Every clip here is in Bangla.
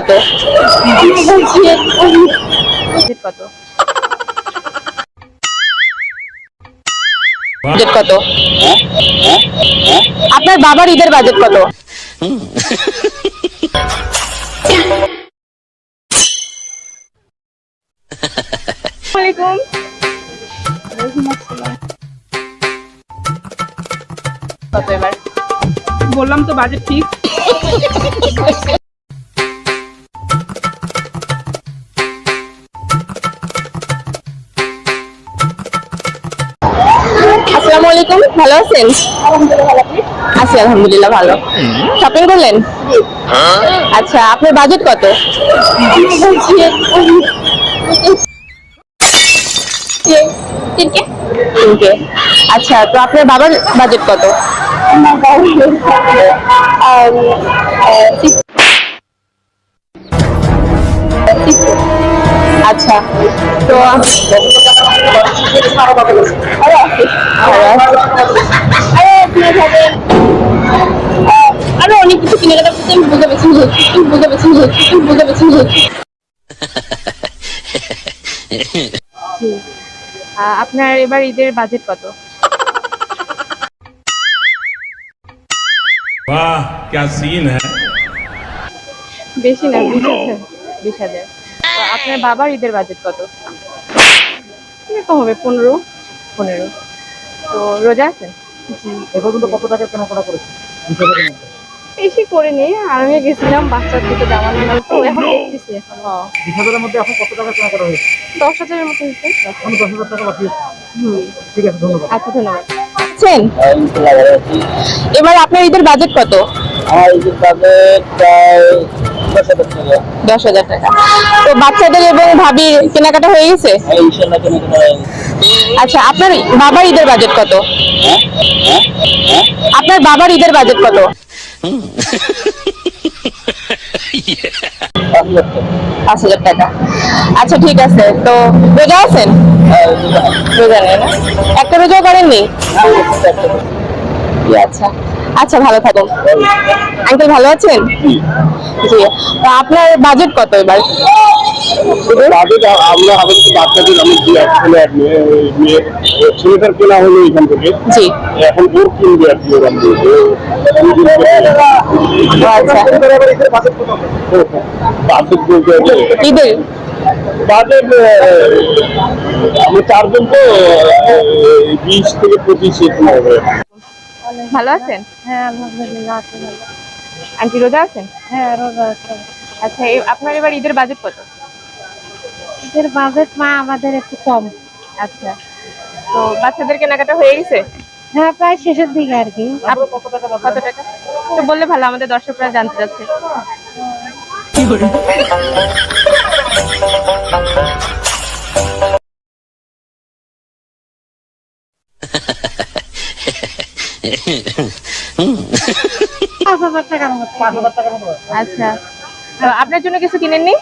কত? বাজেট কত? আপনার বাবার ঈদের বাজেট কত? এবার? বললাম তো বাজেট ঠিক। আসসালামু আলাইকুম ভালো আছেন? আছি আলহামদুলিল্লাহ ভালো। শপিং করলেন? আচ্ছা আপনার বাজেট কত? আচ্ছা তো আপনার বাবার বাজেট কত? আচ্ছা তো আরো অনেক কিছু কেনাকাটা করতে আমি বুঝে বেছে হচ্ছে তুই বুঝে বেছে হচ্ছে তুই বুঝে বেছে হচ্ছে আপনার এবার ঈদের বাজেট কত वाह क्या सीन है বেশি না বিশ হাজার বিশ হাজার তো আপনার বাবার ঈদের বাজেট কত এরকম হবে পনেরো পনেরো। তো রোজা আছেন এ পর্যন্ত কত টাকা কেনাকাটা করেছে বেশি করে নিই। আমি গেছিলাম বাচ্চার দিকে জামা তো এখন দেখতেছি এখন। বিশ হাজারের মধ্যে এখন কত টাকা কেনাকাটা হয়েছে? দশ হাজারের মতো হয়েছে। এখন দশ হাজার টাকা বাকি আছে হুম। ঠিক আছে ধন্যবাদ। আচ্ছা ধন্যবাদ। আছেন এবার আপনার ঈদের বাজেট কত? আমার যে বাজেট প্রায় দশ হাজার টাকা। তো বাচ্চাদের এবং ভাবির কেনাকাটা হয়ে গেছে? হয়ে। আচ্ছা আপনার বাবার ঈদের বাজেট কত? আপনার বাবার ঈদের বাজেট কত? পাঁচ হাজার টাকা। আচ্ছা ঠিক আছে। তো রোজা আছেন? রোজা নেই না? একটা রোজা করেননি আচ্ছা। আচ্ছা ভালো থাকুন। আঙ্কেল ভালো আছেন? জি। আপনার বাজেট কত এবার? বাজেট আমরা আপাতত বাচ্চাদের আমি ছেলেটার কেনা হলো এখান থেকে। জি। এখন ওর কিনবে আর কি ওরা আচ্ছা। বাজেট বলতে ঈদের? বাজেট আমরা চারজন তো বিশ থেকে পঁচিশ এরকম হবে ভালো আছেন? হ্যাঁ আলহামদুলিল্লাহ আছে ভালো। আন্টি রোজা আছেন? হ্যাঁ রোজা আছে। আচ্ছা আপনার এবার ঈদের বাজেট কত? এদের বাজেট মা আমাদের একটু কম। আচ্ছা তো বাচ্চাদের কেনাকাটা হয়ে গেছে? হ্যাঁ প্রায় শেষের দিকে আর কি। কত টাকা? তো বললে ভালো আমাদের দর্শকরা জানতে চাচ্ছে। পাঁচ হাজার আচ্ছা। তো আপনার জন্য কিছু কিনেননি?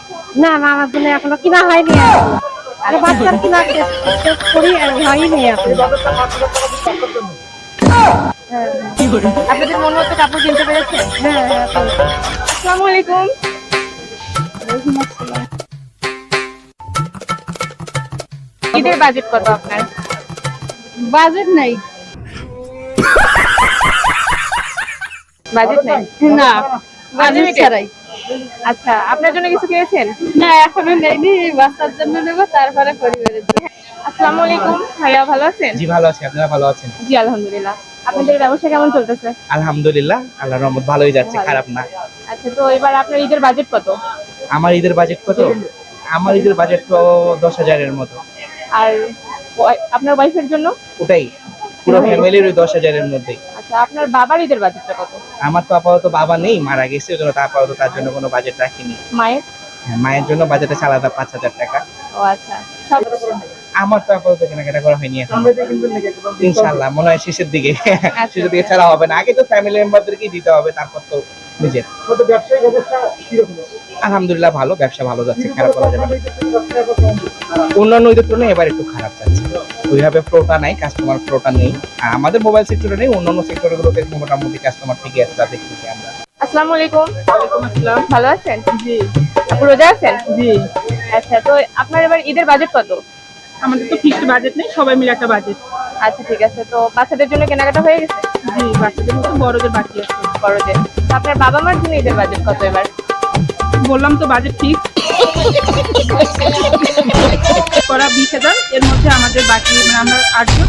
না মা আমার জন্য এখনও কিনা হয়নি। আর বাচ্চার কিনা করি হয়নি। আপনাদের মন মতো কাপড় কিনতে পেরেছেন হ্যাঁ হ্যাঁ তো। আসসালামু আলাইকুম। ঈদের বাজেট কত আপনার? বাজেট নাই। বাজেট নেই না বাজেট ছাড়াই। আচ্ছা আপনার জন্য কিছু কিনেছেন না এখনও নেইনি বাচ্চার জন্য নেব তারপরে পরিবারের জন্য। আসসালামু আলাইকুম। ভাইয়া ভালো আছেন? জি ভালো আছি। আপনারা ভালো আছেন? জি আলহামদুলিল্লাহ। আপনাদের ব্যবসা কেমন চলতেছে? আলহামদুলিল্লাহ আল্লাহর রহমত ভালোই যাচ্ছে খারাপ না। আচ্ছা তো এবার আপনার ঈদের বাজেট কত? আমার ঈদের বাজেট কত? আমার ঈদের বাজেট তো দশ হাজারের মতো। আর আপনার ওয়াইফের জন্য? ওটাই। পুরো ফ্যামিলির ওই দশ হাজারের মধ্যেই। আচ্ছা আপনার বাবার ঈদের বাজেটটা কত? আমার তো আপাতত বাবা নেই মারা গেছে ওই জন্য তা আপাতত তার জন্য কোনো বাজেট রাখিনি। মায়ের? হ্যাঁ, মায়ের জন্য বাজেট আছে আলাদা পাঁচ হাজার টাকা। ও আচ্ছা। আমার তো আপাতত কেনাকাটা করা হয়নি এখন। মনে হয় শেষের দিকে। শেষের দিকে ছাড়া হবে না। আগে তো ফ্যামিলি মেম্বারদেরকেই দিতে হবে তারপর তো নিজের? আলহামদুলিল্লাহ ভালো ব্যবসা ভালো যাচ্ছে খারাপ বলা যাবে অন্যান্য ঈদের তুলনায় এবার একটু খারাপ যাচ্ছে। ওইভাবে ফ্লোটা নাই কাস্টমার ফ্লোটা নেই। আমাদের মোবাইল সেক্টরে নেই অন্যান্য সেক্টরগুলোতে মোটামুটি কাস্টমার ঠিকই আছে যা দেখতেছি আমরা। আসসালামু আলাইকুম। আসসালাম। ভালো আছেন? জি। আপু রোজা আছেন? জি। আচ্ছা তো আপনার এবার ঈদের বাজেট কত? আমাদের তো ফিক্সড বাজেট নেই সবাই মিলে একটা বাজেট আচ্ছা ঠিক আছে। তো বাচ্চাদের জন্য কেনাকাটা হয়ে গেছে? জি বাচ্চাদের মতো বড়দের বাকি আছে। বড়দের। তো আপনার বাবা মার জন্য ঈদের বাজেট কত এবার? বললাম তো বাজেট ফিক্স করা বিশ হাজার এর মধ্যে আমাদের বাকি মানে আমরা আটজন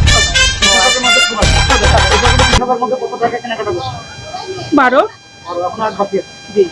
বারো। জি।